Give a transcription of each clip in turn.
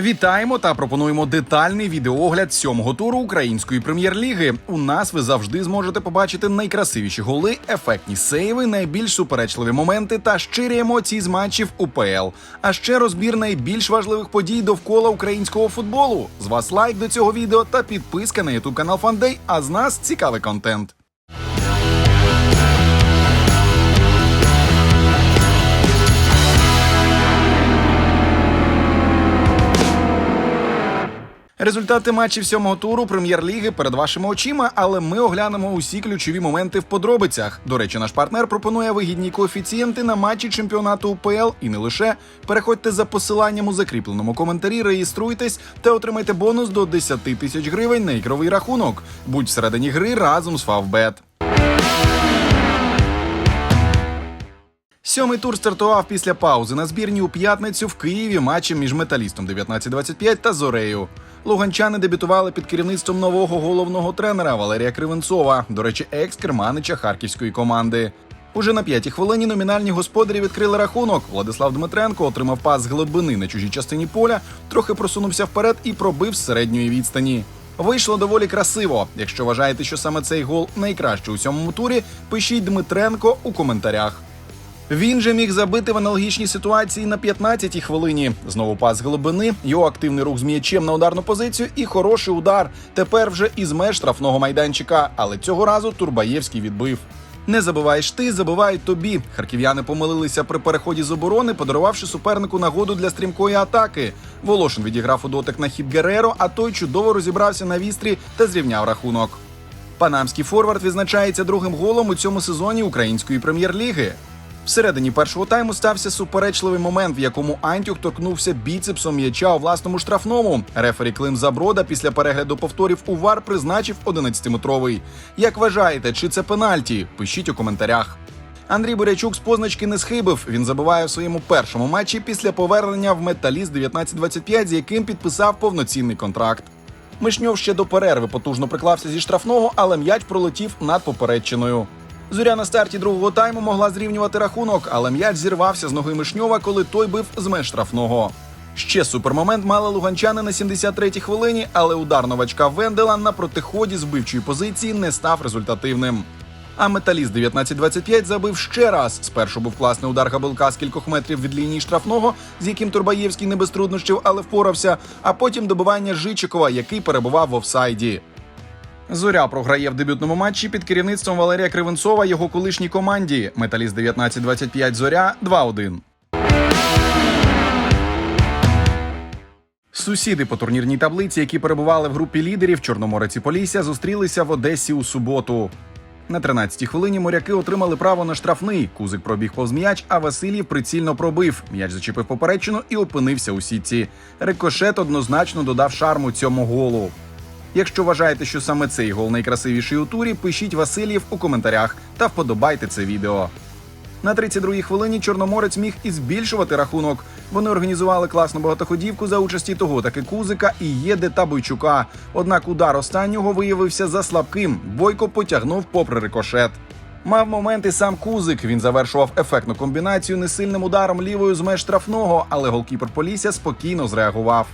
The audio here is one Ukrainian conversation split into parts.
Вітаємо та пропонуємо детальний відеоогляд сьомого туру української прем'єр-ліги. У нас ви завжди зможете побачити найкрасивіші голи, ефектні сейви, найбільш суперечливі моменти та щирі емоції з матчів УПЛ. А ще розбір найбільш важливих подій довкола українського футболу. З вас лайк до цього відео та підписка на ютуб канал Фандей. А з нас цікавий контент. Результати матчів сьомого туру прем'єр-ліги перед вашими очима, але ми оглянемо усі ключові моменти в подробицях. До речі, наш партнер пропонує вигідні коефіцієнти на матчі чемпіонату УПЛ і не лише. Переходьте за посиланням у закріпленому коментарі, реєструйтесь та отримайте бонус до 10 тисяч гривень на ігровий рахунок. Будь всередині гри разом з Фавбет. Сьомий тур стартував після паузи на збірні у п'ятницю в Києві матчем між металістом 1925 та Зорею. Луганчани дебютували під керівництвом нового головного тренера Валерія Кривенцова, до речі, екс-керманича харківської команди. Уже на п'ятій хвилині номінальні господарі відкрили рахунок. Владислав Дмитренко отримав пас з глибини на чужій частині поля, трохи просунувся вперед і пробив з середньої відстані. Вийшло доволі красиво. Якщо вважаєте, що саме цей гол найкращий у сьомому турі, пишіть Дмитренко у коментарях. Він же міг забити в аналогічній ситуації на 15-й хвилині. Знову пас глибини, його активний рух з м'ячем на ударну позицію і хороший удар. Тепер вже із меж штрафного майданчика. Але цього разу Турбаєвський відбив. Не забиваєш ти, забивають тобі. Харків'яни помилилися при переході з оборони, подарувавши супернику нагоду для стрімкої атаки. Волошин відіграв у дотик на хід Гереро, а той чудово розібрався на вістрі та зрівняв рахунок. Панамський форвард відзначається другим голом у цьому сезоні української прем'єр-ліги. Всередині першого тайму стався суперечливий момент, в якому Антюх торкнувся біцепсом м'яча у власному штрафному. Рефері Клим Заброда після перегляду повторів у ВАР призначив 11-метровий. Як вважаєте, чи це пенальті? Пишіть у коментарях. Андрій Бурячук з позначки не схибив. Він забиває в своєму першому матчі після повернення в металіст 1925, з яким підписав повноцінний контракт. Мишньов ще до перерви потужно приклався зі штрафного, але м'яч пролетів над попередчиною. Зоря на старті другого тайму могла зрівнювати рахунок, але м'яч зірвався з ноги Мишньова, коли той бив з меж штрафного. Ще супермомент мали луганчани на 73-й хвилині, але удар новачка Вендела на протиході з бивчої позиції не став результативним. А металіст 19-25 забив ще раз. Спершу був класний удар Габелка з кількох метрів від лінії штрафного, з яким Турбаєвський не без труднощів, але впорався. А потім добивання Жичикова, який перебував в офсайді. Зоря програє в дебютному матчі під керівництвом Валерія Кривенцова його колишній команді. Металіст 19-25 Зоря 2-1. Сусіди по турнірній таблиці, які перебували в групі лідерів Чорноморець і Полісся, зустрілися в Одесі у суботу. На 13-й хвилині моряки отримали право на штрафний. Кузик пробіг повз м'яч, а Васильєв прицільно пробив. М'яч зачепив поперечину і опинився у сітці. Рикошет однозначно додав шарму цьому голу. Якщо вважаєте, що саме цей гол найкрасивіший у турі, пишіть Васильєв у коментарях та вподобайте це відео. На 32-й хвилині Чорноморець міг і збільшувати рахунок. Вони організували класну багатоходівку за участі того таки Кузика і Єде та Бойчука. Однак удар останнього виявився за слабким. Бойко потягнув попри рикошет. Мав момент і сам Кузик. Він завершував ефектну комбінацію несильним ударом лівою з меж штрафного, але голкіпер Полісся спокійно зреагував.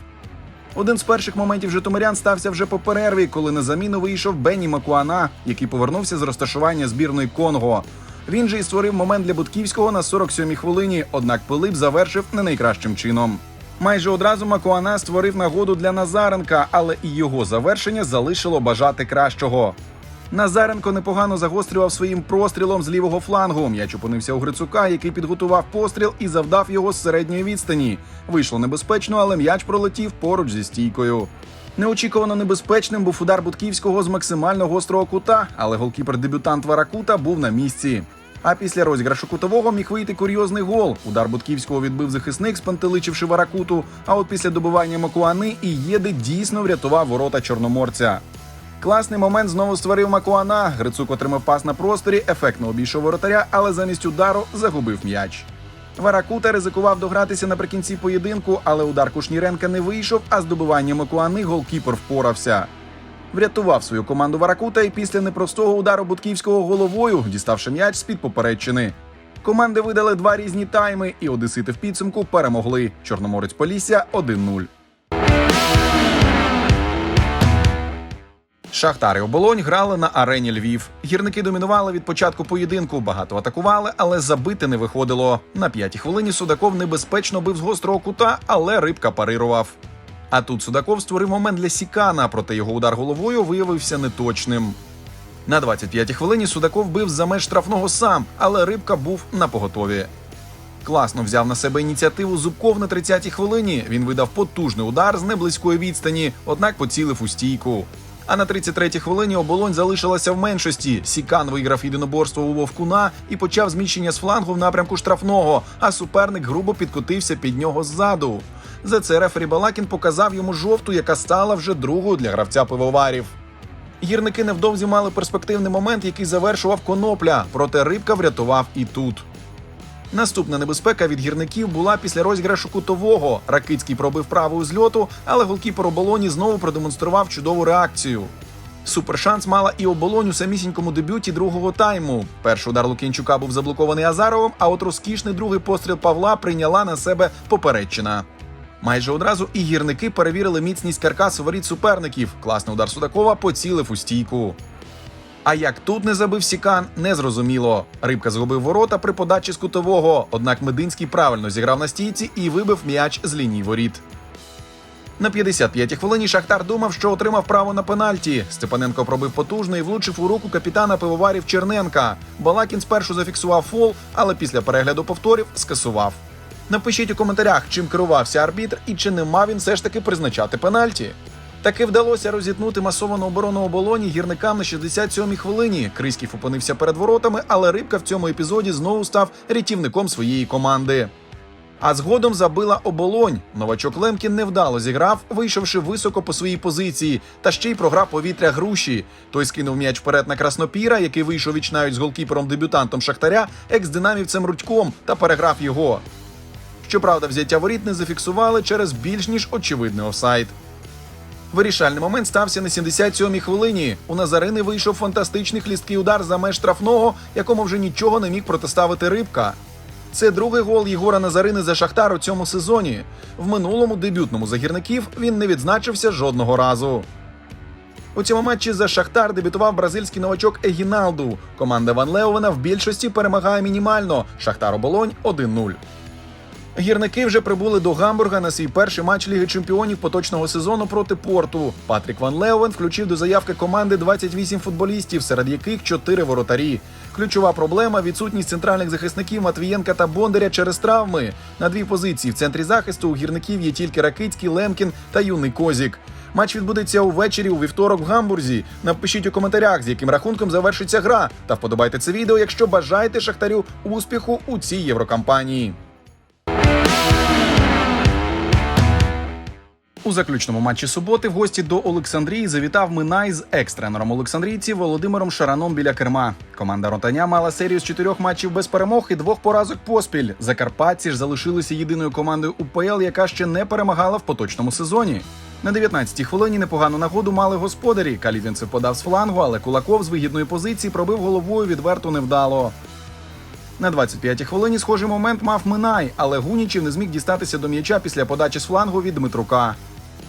Один з перших моментів житомирян стався вже по перерві, коли на заміну вийшов Бенні Макуана, який повернувся з розташування збірної Конго. Він же й створив момент для Будківського на 47-й хвилині, однак Пилип завершив не найкращим чином. Майже одразу Макуана створив нагоду для Назаренка, але і його завершення залишило бажати кращого. Назаренко непогано загострював своїм прострілом з лівого флангу. М'яч опинився у Грицука, який підготував постріл і завдав його з середньої відстані. Вийшло небезпечно, але м'яч пролетів поруч зі стійкою. Неочікувано небезпечним був удар Будківського з максимально гострого кута, але голкіпер-дебютант Варакута був на місці. А після розіграшу кутового міг вийти курйозний гол. Удар Будківського відбив захисник, спантеличивши Варакуту. А от після добивання Макуани і Єди дійсно врятував ворота чорноморця. Класний момент знову створив Макуана. Грицук отримав пас на просторі, ефектно обійшов воротаря, але замість удару загубив м'яч. Варакута ризикував догратися наприкінці поєдинку, але удар Кушніренка не вийшов, а з добиванням Макуани голкіпер впорався. Врятував свою команду Варакута і після непростого удару Будківського головою, діставши м'яч з-під попередчини. Команди видали два різні тайми, і одесити в підсумку перемогли. Чорноморець Полісся 1-0. Шахтар і оболонь грали на арені Львів. Гірники домінували від початку поєдинку, багато атакували, але забити не виходило. На п'ятій хвилині Судаков небезпечно бив з гострого кута, але рибка парирував. А тут Судаков створив момент для Сікана, проте його удар головою виявився неточним. На 25-й хвилині Судаков бив за меж штрафного сам, але рибка був на поготові. Класно взяв на себе ініціативу Зубков на 30-й хвилині. Він видав потужний удар з неблизької відстані, однак поцілив у стійку. А на 33-й хвилині оболонь залишилася в меншості. Сікан виграв єдиноборство у Вовкуна і почав зміщення з флангу в напрямку штрафного, а суперник грубо підкотився під нього ззаду. За це рефері Балакін показав йому жовту, яка стала вже другою для гравця пивоварів. Гірники невдовзі мали перспективний момент, який завершував конопля, проте рибка врятував і тут. Наступна небезпека від гірників була після розіграшу кутового. Ракицький пробив правою з льоту, але голкіпер оболоні знову продемонстрував чудову реакцію. Супершанс мала і оболонь у самісінькому дебюті другого тайму. Перший удар Лукінчука був заблокований Азаровим, а от розкішний другий постріл Павла прийняла на себе попередчина. Майже одразу і гірники перевірили міцність каркасу воріт суперників. Класний удар Судакова поцілив у стійку. А як тут не забив Сікан, незрозуміло. Рибка згубив ворота при подачі з кутового, однак Мединський правильно зіграв на стійці і вибив м'яч з лінії воріт. На 55-й хвилині Шахтар думав, що отримав право на пенальті. Степаненко пробив потужно і влучив у руку капітана пивоварів Черненка. Балакін спершу зафіксував фол, але після перегляду повторів скасував. Напишіть у коментарях, чим керувався арбітр і чи не мав він все ж таки призначати пенальті. Таки вдалося розітнути масовану оборону оболоні гірникам на 67-й хвилині. Криськів опинився перед воротами, але рибка в цьому епізоді знову став рятівником своєї команди. А згодом забила оболонь. Новачок Лемкін невдало зіграв, вийшовши високо по своїй позиції, та ще й програв повітря груші. Той скинув м'яч вперед на краснопіра, який вийшов віч навіть з голкіпером-дебютантом Шахтаря, екс-динамівцем Рудьком, та переграв його. Щоправда, взяття воріт не зафіксували через більш ніж очевидний офсайд. Вирішальний момент стався на 77-й хвилині. У Назарини вийшов фантастичний хлісткий удар за меж штрафного, якому вже нічого не міг протиставити рибка. Це другий гол Єгора Назарини за Шахтар у цьому сезоні. В минулому дебютному за гірників він не відзначився жодного разу. У цьому матчі за Шахтар дебютував бразильський новачок Егіналду. Команда Ван Леовена в більшості перемагає мінімально. Шахтар оболонь 1-0. Гірники вже прибули до Гамбурга на свій перший матч Ліги Чемпіонів поточного сезону проти порту. Патрік Ван Леовен включив до заявки команди 28 футболістів, серед яких 4 воротарі. Ключова проблема відсутність центральних захисників Матвієнка та Бондаря через травми. На дві позиції в центрі захисту у гірників є тільки Ракицький, Лемкін та юний Козік. Матч відбудеться увечері у вівторок в Гамбурзі. Напишіть у коментарях, з яким рахунком завершиться гра, та вподобайте це відео, якщо бажаєте шахтарю успіху у цій єврокампанії. У заключному матчі суботи в гості до Олександрії завітав Минай з екс-тренером Олександрійців Володимиром Шараном біля керма. Команда Ротаня мала серію з чотирьох матчів без перемог і двох поразок поспіль. Закарпатці ж залишилися єдиною командою УПЛ, яка ще не перемагала в поточному сезоні. На 19-й хвилині непогану нагоду мали господарі. Калітвінцев подав з флангу, але Кулаков з вигідної позиції пробив головою відверто невдало. На 25-й хвилині схожий момент мав Минай, але Гунічів не зміг дістатися до м'яча після подачі з флангу від Дмитрука.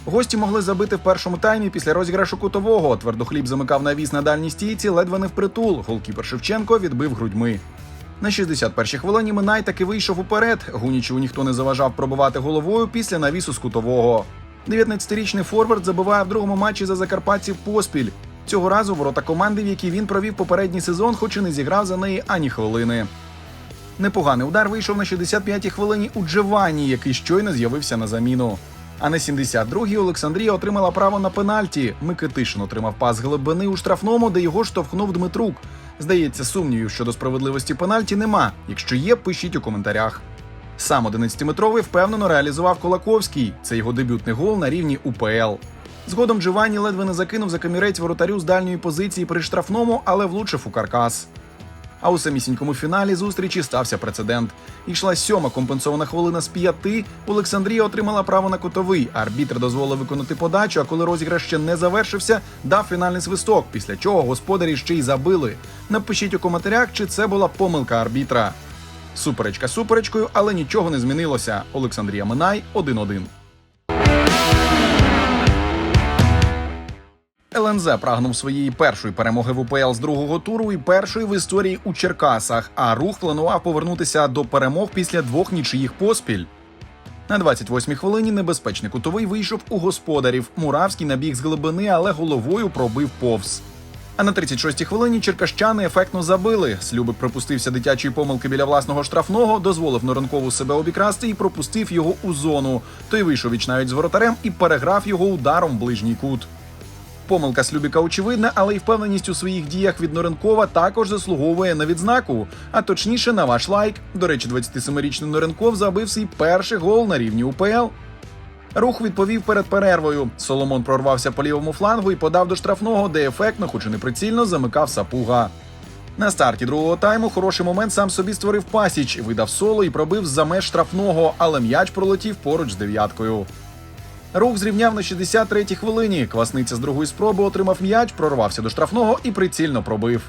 Гості могли забити в першому таймі після розіграшу кутового. Твердохліб замикав навіс на дальній стійці, ледве не впритул. Голкіпер Шевченко відбив грудьми. На 61-й хвилині Минай таки вийшов уперед. Гунічеву ніхто не заважав пробивати головою після навісу з кутового. 19-річний форвард забиває в другому матчі за закарпатців поспіль. Цього разу ворота команди, в якій він провів попередній сезон, хоч і не зіграв за неї ані хвилини. Непоганий удар вийшов на 65-й хвилині у Джованні, який щойно з'явився на заміну. А на 72-й Олександрія отримала право на пенальті. Микитишин отримав пас глибини у штрафному, де його штовхнув Дмитрук. Здається, сумнівів щодо справедливості пенальті нема. Якщо є, пишіть у коментарях. Сам 11-метровий впевнено реалізував Колаковський. Це його дебютний гол на рівні УПЛ. Згодом Джованні ледве не закинув за камірець воротарю з дальньої позиції при штрафному, але влучив у каркас. А у самісінькому фіналі зустрічі стався прецедент. Йшла сьома компенсована хвилина з п'яти. Олександрія отримала право на кутовий. Арбітр дозволив виконати подачу. А коли розіграш ще не завершився, дав фінальний свисток. Після чого господарі ще й забили. Напишіть у коментарях, чи це була помилка арбітра. Суперечка суперечкою, але нічого не змінилося. Олександрія Минай 1-1. ЛНЗ прагнув своєї першої перемоги в УПЛ з другого туру і першої в історії у Черкасах. А рух планував повернутися до перемог після двох нічиїх поспіль. На 28-й хвилині небезпечний кутовий вийшов у господарів. Муравський набіг з глибини, але головою пробив повз. А на 36-й хвилині черкащани ефектно забили. Слюбик припустився дитячої помилки біля власного штрафного, дозволив Норенкову себе обікрасти і пропустив його у зону. Той вийшов віч навіть з воротарем і переграв його ударом в ближній кут. Помилка Слюбіка очевидна, але й впевненість у своїх діях від Норенкова також заслуговує на відзнаку. А точніше на ваш лайк. До речі, 27-річний Норенков забив свій перший гол на рівні УПЛ. Рух відповів перед перервою. Соломон прорвався по лівому флангу і подав до штрафного, де ефектно, хоч і не прицільно, замикав сапуга. На старті другого тайму хороший момент сам собі створив пасіч, видав соло і пробив за меж штрафного, але м'яч пролетів поруч з дев'яткою. Рух зрівняв на 63-й хвилині. Квасниця з другої спроби отримав м'яч, прорвався до штрафного і прицільно пробив.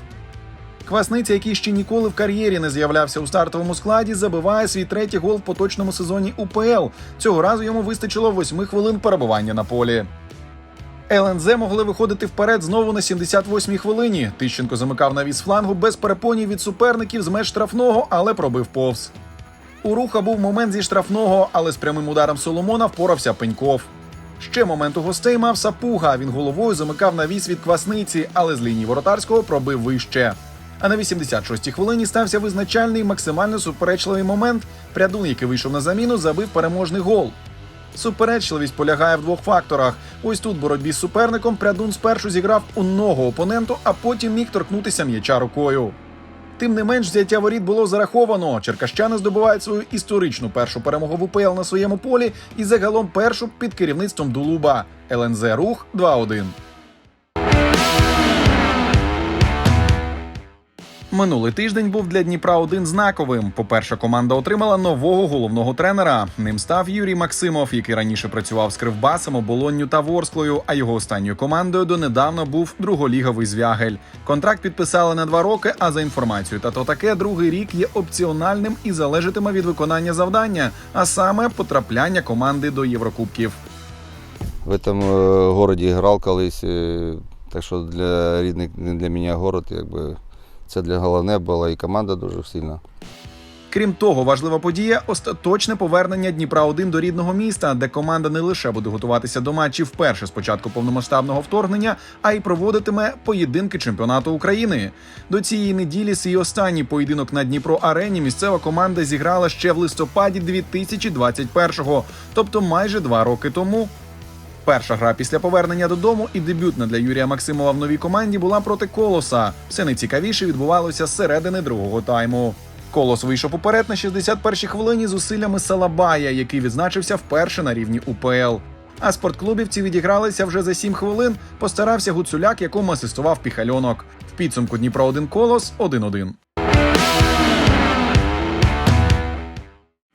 Квасниця, який ще ніколи в кар'єрі не з'являвся у стартовому складі, забиває свій третій гол в поточному сезоні УПЛ. Цього разу йому вистачило 8 хвилин перебування на полі. ЛНЗ могли виходити вперед знову на 78-й хвилині. Тищенко замикав навіс флангу без перепонів від суперників з меж штрафного, але пробив повз. У руха був момент зі штрафного, але з прямим ударом Соломона впорався Пеньков. Ще момент у гостей мав сапуга. Він головою замикав навіс від квасниці, але з лінії воротарського пробив вище. А на 86-й хвилині стався визначальний максимально суперечливий момент. Прядун, який вийшов на заміну, забив переможний гол. Суперечливість полягає в двох факторах. Ось тут боротьбі з суперником Прядун спершу зіграв у ногу опоненту, а потім міг торкнутися м'яча рукою. Тим не менш, взяття воріт було зараховано. Черкащани здобувають свою історичну першу перемогу в УПЛ на своєму полі і загалом першу під керівництвом Дулуба. ЛНЗ Рух 2-1. Минулий тиждень був для Дніпра один знаковим. По-перше, команда отримала нового головного тренера. Ним став Юрій Максимов, який раніше працював з Кривбасом, Оболонню та Ворсклою. А його останньою командою донедавна був друголіговий звягель. Контракт підписали на два роки. А за інформацією, та то таке другий рік є опціональним і залежатиме від виконання завдання, а саме потрапляння команди до Єврокубків. В этом е, городі грав колись, е, так що для рідних для мене город, якби це для головне була і команда дуже сильна. Крім того, важлива подія остаточне повернення Дніпра 1 до рідного міста, де команда не лише буде готуватися до матчів вперше з початку повномасштабного вторгнення, а й проводитиме поєдинки чемпіонату України. До цієї неділі свій останній поєдинок на Дніпро Арені місцева команда зіграла ще в листопаді 2021-го, тобто майже два роки тому. Перша гра після повернення додому і дебютна для Юрія Максимова в новій команді була проти Колоса. Все найцікавіше відбувалося з середини другого тайму. Колос вийшов уперед на 61-й хвилині з усиллями Салабая, який відзначився вперше на рівні УПЛ. А спортклубівці відігралися вже за 7 хвилин. Постарався Гуцуляк, якому асистував піхальонок. В підсумку Дніпро 1 Колос 1-1.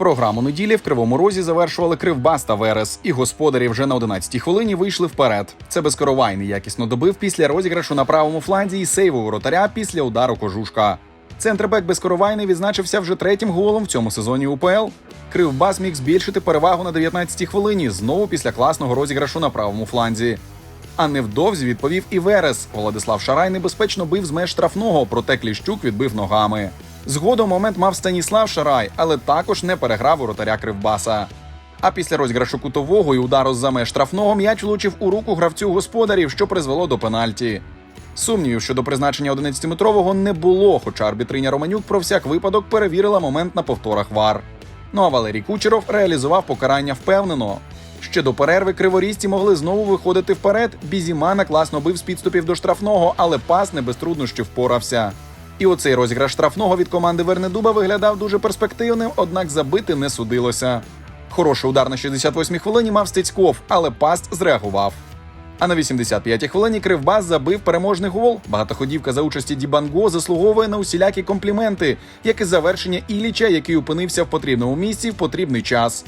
Програму неділі в Кривому Розі завершували Кривбас та Верес, і господарі вже на 11-й хвилині вийшли вперед. Це безкоровайний якісно добив після розіграшу на правому фланзі і сейву воротаря після удару кожушка. Центрбек безкоровайний відзначився вже третім голом в цьому сезоні УПЛ. Кривбас міг збільшити перевагу на 19-й хвилині знову після класного розіграшу на правому фланзі. А невдовзі відповів і Верес. Владислав Шарай небезпечно бив з меж штрафного, проте Кліщук відбив ногами. Згодом момент мав Станіслав Шарай, але також не переграв воротаря Кривбаса. А після розіграшу кутового і удару за меж штрафного м'яч влучив у руку гравцю господарів, що призвело до пенальті. Сумнівів щодо призначення 11-метрового не було, хоча арбітриня Романюк про всяк випадок перевірила момент на повторах ВАР. Ну а Валерій Кучеров реалізував покарання впевнено. Ще до перерви криворізці могли знову виходити вперед. Бізімана класно бив з підступів до штрафного, але пас не без труднощів впорався. І оцей розіграш штрафного від команди Вернедуба виглядав дуже перспективним, однак забити не судилося. Хороший удар на 68-й хвилині мав Стецьков, але паст зреагував. А на 85-й хвилині Кривбас забив переможний гол. Багатоходівка за участі Дібанго заслуговує на усілякі компліменти, як і завершення Іліча, який опинився в потрібному місці в потрібний час.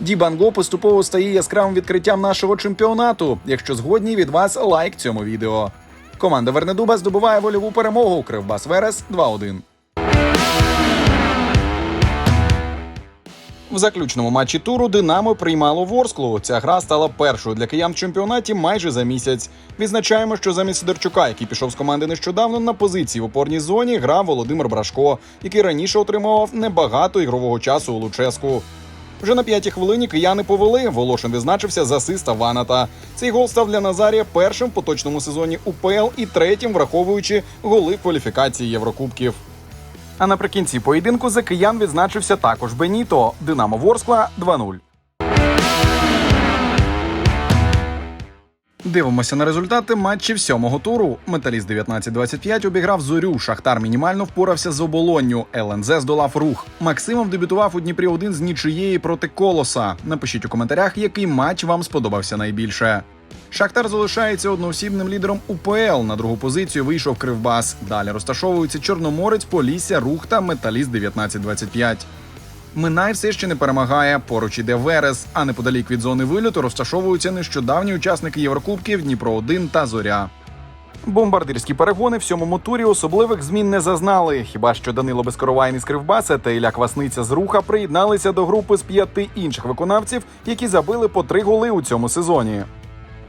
Дібанго поступово стає яскравим відкриттям нашого чемпіонату. Якщо згодні, від вас лайк цьому відео. Команда Вернедуба здобуває вольову перемогу. Кривбас Верес 2-1. В заключному матчі туру Динамо приймало Ворсклу. Ця гра стала першою для киян в чемпіонаті майже за місяць. Відзначаємо, що замість Сидорчука, який пішов з команди нещодавно, на позиції в опорній зоні грав Володимир Брашко, який раніше отримував небагато ігрового часу у Луческу. Вже на п'ятій хвилині кияни повели. Волошин відзначився за асиста Ваната. Цей гол став для Назарія першим в поточному сезоні УПЛ і третім, враховуючи голи кваліфікації Єврокубків. А наприкінці поєдинку за киян відзначився також Беніто. Динамо Ворскла 2-0. Дивимося на результати матчів сьомого туру. Металіст 19-25 обіграв зорю. Шахтар мінімально впорався з оболонню. ЛНЗ здолав рух. Максимов дебютував у Дніпрі 1 з нічиєї проти колоса. Напишіть у коментарях, який матч вам сподобався найбільше. Шахтар залишається одноосібним лідером УПЛ. На другу позицію вийшов Кривбас. Далі розташовуються Чорноморець, Полісся, Рух та Металіст 19-25. Минай все ще не перемагає. Поруч іде Верес, а неподалік від зони вильоту розташовуються нещодавні учасники Єврокубків Дніпро 1 та Зоря. Бомбардирські перегони в сьомому турі особливих змін не зазнали. Хіба що Данило Безкоровайн із Кривбаса та Ілля Квасниця з Руха приєдналися до групи з п'яти інших виконавців, які забили по три голи у цьому сезоні.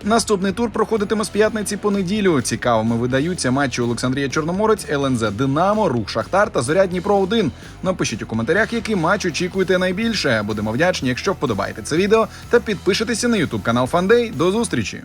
Наступний тур проходитиме з п'ятниці по неділю. Цікавими видаються матчі Олександрія Чорноморець, ЛНЗ Динамо, Рух Шахтар та Зоря Дніпро 1 Напишіть у коментарях, який матч очікуєте найбільше. Будемо вдячні, якщо вподобаєте це відео та підпишетеся на Ютуб канал Фандей. До зустрічі!